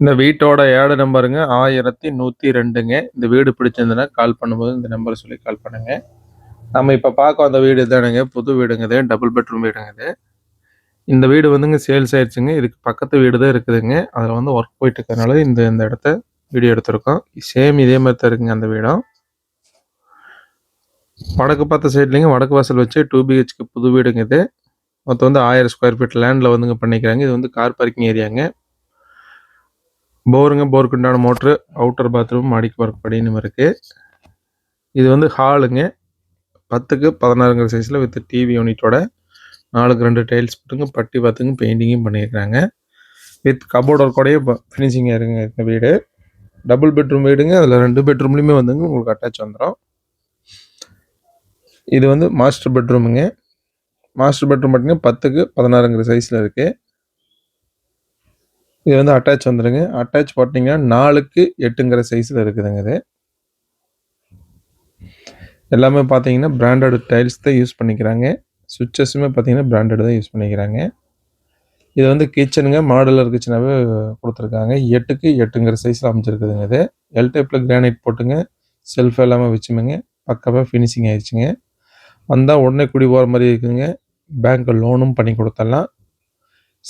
இந்த வீட்டோட ஏடு நம்பருங்க. ஆயிரத்தி நூற்றி ரெண்டுங்க. இந்த வீடு பிடிச்சிருந்ததுன்னா கால் பண்ணும்போது இந்த நம்பரை சொல்லி கால் பண்ணுங்க. நம்ம இப்போ பார்க்க வந்த வீடு தானுங்க புது வீடுங்க இது. டபுள் பெட்ரூம் வீடுங்க இது. இந்த வீடு வந்துங்க சேல்ஸ் ஆயிடுச்சுங்க இதுக்கு பக்கத்து வீடு தான் இருக்குதுங்க. அதில் வந்து ஒர்க் போயிட்டு இருக்கறனால இந்த இந்த இடத்த வீடியோ எடுத்திருக்கோம். சேம் இதே மாதிரி தான் இருக்குங்க அந்த வீடும். வடக்கு பார்த்த சைட்லேங்க. வடக்கு வாசல் வச்சு டூ பிஹெச்க்கு புது வீடுங்க இது. மொத்தம் வந்து ஆயிரம் ஸ்கொயர் ஃபீட் லேண்டில் வந்துங்க பண்ணிக்கிறாங்க. இது வந்து கார் பார்க்கிங் ஏரியாங்க போருங்க போருக்கு உண்டான மோட்ரு அவுட்டர் பாத்ரூம் மாடிக்கு ஒர்க் படின்னு இருக்குது இது வந்து ஹாலுங்க பத்துக்கு பதினாறுங்கிற சைஸில் வித் டிவி யூனிட்டோட நாலுக்கு ரெண்டு டைல்ஸ் போட்டுங்க பட்டி பார்த்துங்க பெயிண்டிங்கும் பண்ணியிருக்காங்க வித் கபோர்ட் ஒர்க்கோடைய ஃபினிஷிங் இருங்க இந்த வீடு. டபுள் பெட்ரூம் வீடுங்க அதில் ரெண்டு பெட்ரூம்லையுமே வந்துங்க உங்களுக்கு அட்டாச் வந்துடும் இது வந்து மாஸ்டர் பெட்ரூமுங்க மாஸ்டர் பெட்ரூம் பார்த்தீங்கன்னா பத்துக்கு பதினாறுங்கிற சைஸில் இருக்குது இது வந்து அட்டாச் வந்துடுங்க அட்டாச் பார்த்தீங்கன்னா நாலுக்கு எட்டுங்கிற சைஸில் இருக்குதுங்க இது. எல்லாமே பார்த்தீங்கன்னா பிராண்டட் டைல்ஸ் தான் யூஸ் பண்ணிக்கிறாங்க. சுவிட்சஸுமே பார்த்தீங்கன்னா பிராண்டட் தான் யூஸ் பண்ணிக்கிறாங்க. இது வந்து கிச்சனுங்க மாடலர் கிச்சனாகவே கொடுத்துருக்காங்க. எட்டுக்கு எட்டுங்கிற சைஸில் அமைச்சிருக்குதுங்க இது. எல் டைப்பில் கிரானைட் போட்டுங்க. செல்ஃப் எல்லாமே வச்சுமேங்க. பக்கமாக ஃபினிஷிங் ஆயிடுச்சுங்க. வந்தால் உடனே குடி போகிற மாதிரி இருக்குதுங்க பேங்க்கு லோனும் பண்ணி கொடுத்துடலாம்.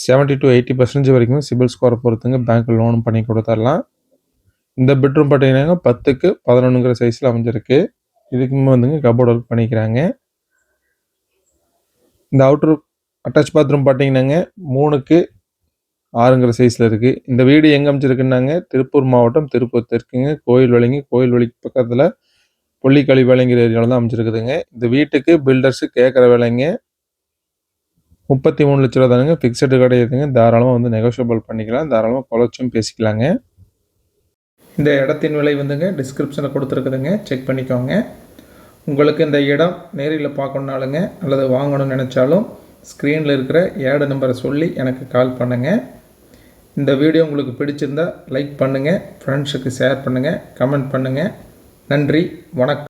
செவன்ட்டி டு எயிட்டி பர்சன்டேஜ் வரைக்கும் சிபில் ஸ்கோரை பொறுத்துங்க. பேங்க் லோனும் பண்ணி கொடுத்துடலாம். இந்த பெட்ரூம் பார்த்தீங்கன்னா பத்துக்கு பதினொன்றுங்கிற சைஸில் அமைஞ்சிருக்கு. இதுக்குமே வந்துங்க கபோர்ட் ஒர்க் பண்ணிக்கிறாங்க. இந்த அவுட்ரு அட்டாச் பாத்ரூம் பார்த்தீங்கன்னாங்க மூணுக்கு ஆறுங்கிற சைஸில் இருக்குது இந்த வீடு எங்கே அமைச்சிருக்குன்னாங்க திருப்பூர் மாவட்டம் திருப்பூர் தெற்குங்க கோயில் வழிங்க கோயில் வழிக்கு பக்கத்தில் புள்ளிக்கழி வேலைங்கிற ஏரியாவில் தான் அமைச்சிருக்குதுங்க இந்த வீட்டுக்கு பில்டர்ஸு கேட்குற வேலைங்க. முப்பத்தி மூணு லட்ச ரூபா தானுங்க. ஃபிக்ஸடு கிடையாதுங்க தாராளமாக வந்து நெகோஷியபிள் பண்ணிக்கலாம். தாராளமாக குறைச்சும் பேசிக்கலாங்க. இந்த இடத்தின் விலை வந்துங்க டிஸ்கிரிப்ஷனில் கொடுத்துருக்குதுங்க. செக் பண்ணிக்கோங்க. உங்களுக்கு இந்த இடம் நேரில் பார்க்கணுனாலுங்க அல்லது வாங்கணும்னு நினச்சாலும் ஸ்க்ரீனில் இருக்கிற ஏடு நம்பரை சொல்லி எனக்கு கால் பண்ணுங்கள் இந்த வீடியோ உங்களுக்கு பிடிச்சிருந்தா லைக் பண்ணுங்கள் ஃப்ரெண்ட்ஸுக்கு ஷேர் பண்ணுங்கள் கமெண்ட் பண்ணுங்கள் நன்றி வணக்கம்.